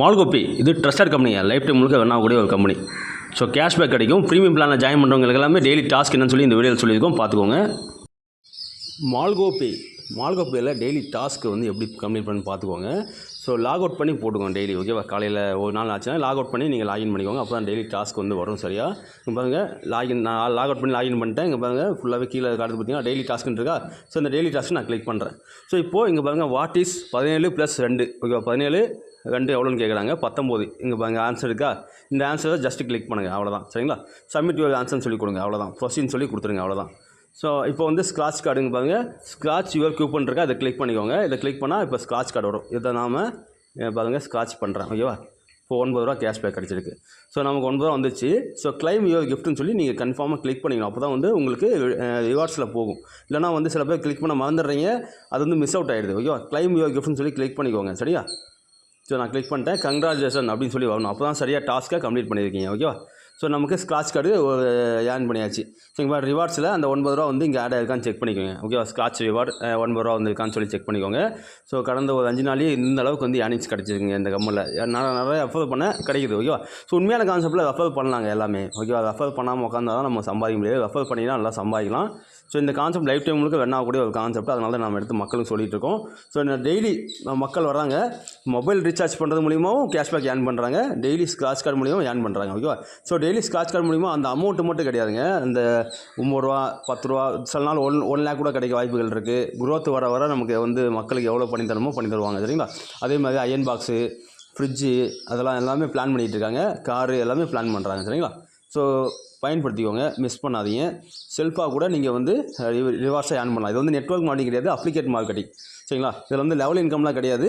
மால்கோப்பி இது trusted company life time முழுக்க வேணாக்கூடிய ஒரு கம்பெனி ஸோ கேஷ்பேக் கிடைக்கும் ப்ரீமியம் பிளானில் ஜாயின் பண்ணுறவங்களுக்கு எல்லாமே டெய்லி டாஸ்க் என்னன்னு சொல்லி இந்த வீடியோவில் சொல்லியிருக்கோம் பார்த்துக்கோங்க. மால்கோப்பி மால்கோப்பியில் டெய்லி டாஸ்க்கு வந்து எப்படி கம்ப்ளீட் பண்ணி பார்த்துக்கோங்க. ஸோ லாக் அவுட் பண்ணி போட்டுக்கோங்க டெய்லி ஓகேவா காலையில் ஒரு நாள் ஆச்சுன்னா லாக் அவுட் பண்ணி நீங்கள் லாகின் பண்ணிக்கோங்க. அப்போ தான் டெய்லி டாஸ்க் வந்து வரும் சரியா? இங்கே பாருங்கள் லாகின் நான் லாக் அவுட் பண்ணி லாகின் பண்ணிட்டேன். இங்கே பாருங்கள் ஃபுல்லாகவே கீழே காட்டுது பார்த்தீங்கன்னா டெய்லி டாஸ்க்குன்னு இருக்கா? ஸோ இந்த டெய்லி டாஸ்க் நான் கிளிக் பண்ணுறேன் ஸோ இப்போது இங்கே பாருங்கள் வாட் இஸ் பதினேழு ப்ளஸ் ரெண்டு? ஓகேவா பதினேழு ரெண்டு எவ்வளோன்னு கேட்குறாங்க பத்தொம்போது. இங்கே பாருங்க ஆன்சர் இருக்கா? இந்த ஆன்சரை ஜஸ்ட் கிளிக் பண்ணுங்கள் அவ்வளோதான் சரிங்களா? சப்மிட் யுவர் ஆன்சர்னு சொல்லி கொடுங்க. அவ்வளோதான் ப்ரொசீன் சொல்லி கொடுத்துருங்க. அவ்வளோதான் ஸோ இப்போ வந்து ஸ்க்ராட்ச் கார்டுங்க பாருங்க. ஸ்க்ராட்ச் யுவர் கூப்பன் இருக்கா அதை கிளிக் பண்ணிக்கோங்க. இதை கிளிக் பண்ணால் இப்போ ஸ்க்ராட்ச் கார்டு வரும். இதை நாம் பாருங்கள் ஸ்க்ராட்ச் பண்ணுறேன் ஓகேவா? இப்போ ஒன்பது ரூபா கேஷ்பேக் கிடச்சிருக்கு. ஸோ நமக்கு ஒன்பது ரூபா வந்துச்சு. ஸோ கிளைம் யுவர் கிஃப்ட்னு சொல்லி நீங்கள் கன்ஃபார்மாக கிளிக் பண்ணிக்கணும். அப்போ தான் வந்து உங்களுக்கு ரிவார்ட்ஸில் போகும். இல்லைனா வந்து சில பேர் கிளிக் பண்ண மறந்துடுறீங்க. அது வந்து மிஸ் அவுட் ஆகிடுது ஓகேவா? கிளைம் யுவர் கிஃப்ட்னு சொல்லி கிளிக் பண்ணிக்கோங்க. சரியா? ஸோ நான் கிளிக் பண்ணிட்டேன். கங்க்ராச்சுலேஷன் அப்படின்னு சொல்லி வரணும். அப்போ தான் சரியாக டாஸ்க்கை கம்ப்ளீட் பண்ணியிருக்கீங்க. ஓகேவா? ஸோ நமக்கு ஸ்க்ராட்ச் கார்டு ஏர்ன் பண்ணியாச்சு. ஸோ இங்கே ரிவார்ட்ஸில் அந்த ஒன்பது ரூபா வந்து இங்கே ஆட் ஆயிருக்கான்னு செக் பண்ணிக்கோங்க. ஓகேவா ஸ்க்ராட்ச் ரிவார்ட் ஒன்பது ரூபா வந்திருக்கான்னு சொல்லி செக் பண்ணிக்கோங்க. ஸோ கடந்த ஒரு அஞ்சு நாள்லேயே இந்த அளவுக்கு வந்து ஏர்னிங்ஸ் கிடச்சிருக்குங்க இந்த கம்மலில் நான் நிறைய ரெஃபர் பண்ண கிடைக்குது. ஓகேவா ஸோ உண்மையான கான்செப்ட்டில் ரெஃபர் பண்ணலாங்க எல்லாமே. ஓகேவா ரெஃபர் பண்ணாமல் உட்காந்தா தான் நம்ம சம்பாதிக்க முடியாது ரெஃபர் பண்ணினா நல்லா சம்பாதிக்கலாம். ஸோ இந்த கான்செப்ட் லைஃப் டைம் முழுக்க வேணாக்கூடிய ஒரு கான்செப்ட் அதனால தான் நம்ம எடுத்து மக்களுக்கு சொல்லிகிட்டு இருக்கோம். ஸோ இந்த டெய்லி மக்கள் வராங்க மொபைல் ரீசார்ஜ் பண்ணுறது மூலியமாகவும் கேஷ்பேக் ஏர்ன் பண்ணுறாங்க டெய்லி ஸ்க்ராட்ச் கார்டு மூலியமாக ஏர்ன் பண்ணுறாங்க ஓகேவா ஸோ டெய்லி ஸ்க்ராட்ச் கார்டு மூலிமா அந்த அமௌண்ட்டு மட்டும் கிடையாதுங்க. அந்த ஒம்பது ரூபா பத்து ரூபா சில நாள் ஒன் ஒன் லேக் கூட கிடைக்க வாய்ப்புகள் இருக்குது குரோத் வர வர நமக்கு வந்து மக்களுக்கு எவ்வளோ பண்ணி தரணுமோ பண்ணி தருவாங்க சரிங்களா? அதே மாதிரி அயன் பாக்ஸு ஃப்ரிட்ஜு அதெல்லாம் எல்லாமே பிளான் பண்ணிகிட்டு இருக்காங்க. காரு எல்லாமே பிளான் பண்ணுறாங்க சரிங்களா? ஸோ பயன்படுத்திக்கோங்க மிஸ் பண்ணாதீங்க. செல்ஃபாக கூட நீங்கள் வந்து ரிவார்ஸாக ஏர்ன் பண்ணலாம். இது வந்து நெட்ஒர்க் மார்க்கெட்டிங் கிடையாது அப்ளிகேட் மார்க்கெட்டிங் சரிங்களா? இதில் வந்து லெவல் இன்கம்லாம் கிடையாது.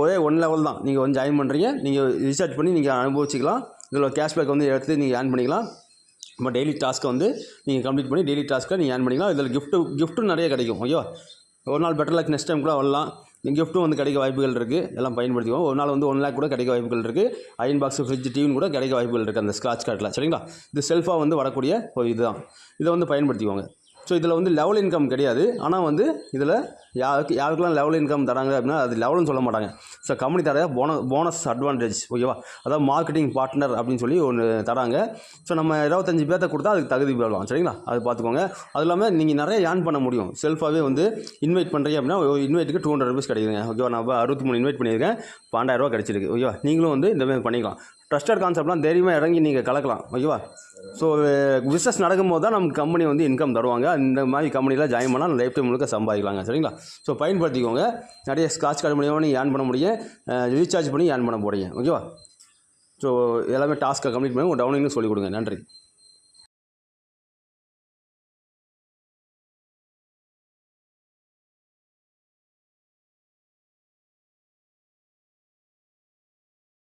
ஒரே ஒன் லெவல் தான். நீங்கள் வந்து ஜாயின் பண்ணுறீங்க நீங்கள் ரீசார்ஜ் பண்ணி நீங்கள் அனுபவிச்சிக்கலாம். இதில் கேஷ்பேக் வந்து எடுத்து நீங்கள் ஏர்ன் பண்ணிக்கலாம். நம்ம டெய்லி டாஸ்க்கை வந்து நீங்கள் கம்ப்ளீட் பண்ணி டெய்லி டாஸ்க்கை நீங்கள் ஏர்ன் பண்ணிக்கலாம். இதில் கிஃப்ட்டு கிஃப்ட்டும் நிறைய கிடைக்கும். ஐயோ ஒரு நாள் பெட்டர் லக் நெக்ஸ்ட் டைம் கூட வரலாம். கிஃப்ட்டும் வந்து கிடைக்க வாய்ப்புகள் இருக்குது எல்லாம் பயன்படுத்திக்குவோம் ஒரு நாள் வந்து ஒன் லேக் கூட கிடைக்க வாய்ப்புகள் இருக்குது அயன் பாக்ஸ் ஃப்ரிட்ஜ் டிவின்னு கூட கிடைக்க வாய்ப்புகள் இருக்குது அந்த ஸ்க்ராட்ச் கார்டில் சரிங்களா? இது செல்ஃபாக வந்து வரக்கூடிய ஒரு இதுதான். இதை வந்து பயன்படுத்திக்கோங்க. ஸோ இதில் வந்து லெவல் இன்கம் கிடையாது. ஆனால் வந்து இதில் யாருக்கு யாருக்கெல்லாம் லெவல் இன்கம் தராங்க அப்படின்னா அது லெவல்னு சொல்ல மாட்டாங்க. ஸோ கம்பெனி தர போன போனஸ் அட்வான்டேஜ் ஓகேவா அதாவது மார்க்கெட்டிங் பார்ட்னர் அப்படின்னு சொல்லி ஒன்று தராங்க. ஸோ நம்ம இருபத்தஞ்சி பேர்த்த கொடுத்தா அதுக்கு தகுதி பெறலாம். சரிங்களா? அது பார்த்துக்கோங்க அது இல்லாமல் நீங்கள் நிறைய ஏர்ன் பண்ண முடியும். செல்ஃபாகவே வந்து இன்வைட் பண்ணுறீங்க அப்படின்னா ஒரு இன்வைட்டுக்கு டூ ஹண்ட்ரட் ருபீஸ் கிடைக்குதுங்க. ஓகேவா நான் அறுபத்தி மூணு இன்வைட் பண்ணியிருக்கேன். பன்னெண்டாயிரரூவா கிடச்சிருக்கு. ஓகேவா நீங்களும் வந்து இந்த மாதிரி பண்ணிக்கலாம். ட்ரஸ்டட் கான்செப்ட்லாம் தைரியமாக இறங்கி நீங்கள் கலக்கலாம் ஓகேவா ஸோ பிஸ்னஸ் நடக்கும்போது தான் நமக்கு கம்பெனி வந்து இன்கம் தருவாங்க. இந்த மாதிரி கம்பெனியில் ஜாயின் பண்ணால் லைஃப் டைம் முழுக்க சம்பாதிக்கலாங்க சரிங்களா? ஸோ பயன்படுத்திக்கோங்க. நிறைய ஸ்காட்ச் கார்டு மூலியமாக நீங்கள் ஏர்ன் பண்ண முடியும். ரீசார்ஜ் பண்ணி ஏர்ன் பண்ண போகிறீங்க ஓகேவா ஸோ எல்லாமே டாஸ்க்கை கம்ப்ளீட் பண்ணி உங்கள் டவுனிங்னு சொல்லிக் கொடுங்க. நன்றி.